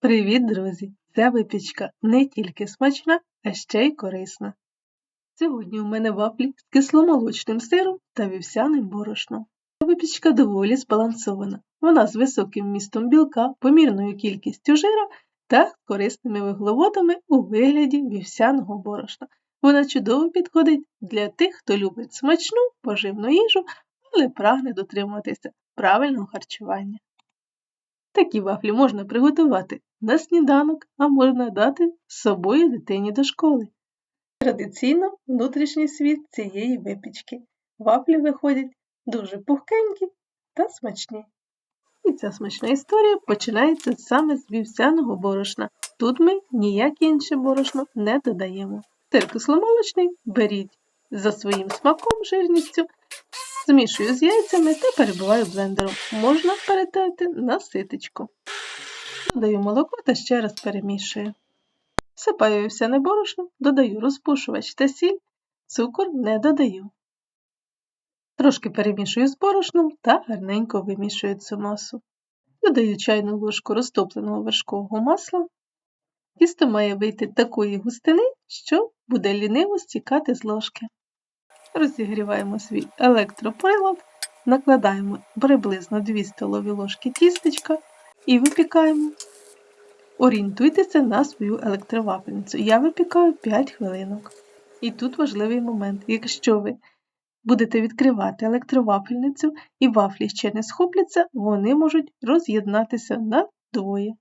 Привіт, друзі! Ця випічка не тільки смачна, а ще й корисна. Сьогодні у мене вафлі з кисломолочним сиром та вівсяним борошном. Випічка доволі збалансована. Вона з високим вмістом білка, помірною кількістю жира та корисними вуглеводами у вигляді вівсяного борошна. Вона чудово підходить для тих, хто любить смачну поживну їжу, але прагне дотримуватися правильного харчування. Такі вафлі можна приготувати на сніданок, а можна дати з собою дитині до школи. Традиційно внутрішній світ цієї випічки. Вафлі виходять дуже пухкенькі та смачні. І ця смачна історія починається саме з вівсяного борошна. Тут ми ніяке інше борошно не додаємо. Сир кисломолочний беріть за своїм смаком, жирністю, змішую з яйцями та перебиваю блендером. Можна перетерти на ситечку. Додаю молоко та ще раз перемішую. Сипаю вівсяне борошно, додаю розпушувач та сіль, цукор не додаю. Трошки перемішую з борошном та гарненько вимішую цю масу. Додаю чайну ложку розтопленого вершкового масла. Тісто має вийти такої густини, що буде ліниво стікати з ложки. Розігріваємо свій електроприлад, накладаємо приблизно 2 столові ложки тістечка і випікаємо. Орієнтуйтеся на свою електровафельницю. Я випікаю 5 хвилинок. І тут важливий момент. Якщо ви будете відкривати електровафельницю і вафлі ще не схопляться, вони можуть роз'єднатися на двоє.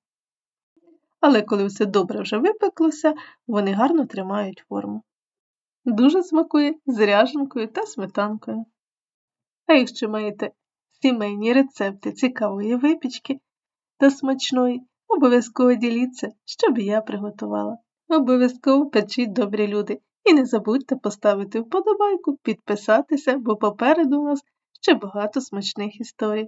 Але коли все добре вже випеклося, вони гарно тримають форму. Дуже смакує з ряженкою та сметанкою. А якщо маєте сімейні рецепти цікавої випічки та смачної, обов'язково діліться, щоб я приготувала. Обов'язково печіть добрі люди. І не забудьте поставити вподобайку, підписатися, бо попереду у нас ще багато смачних історій.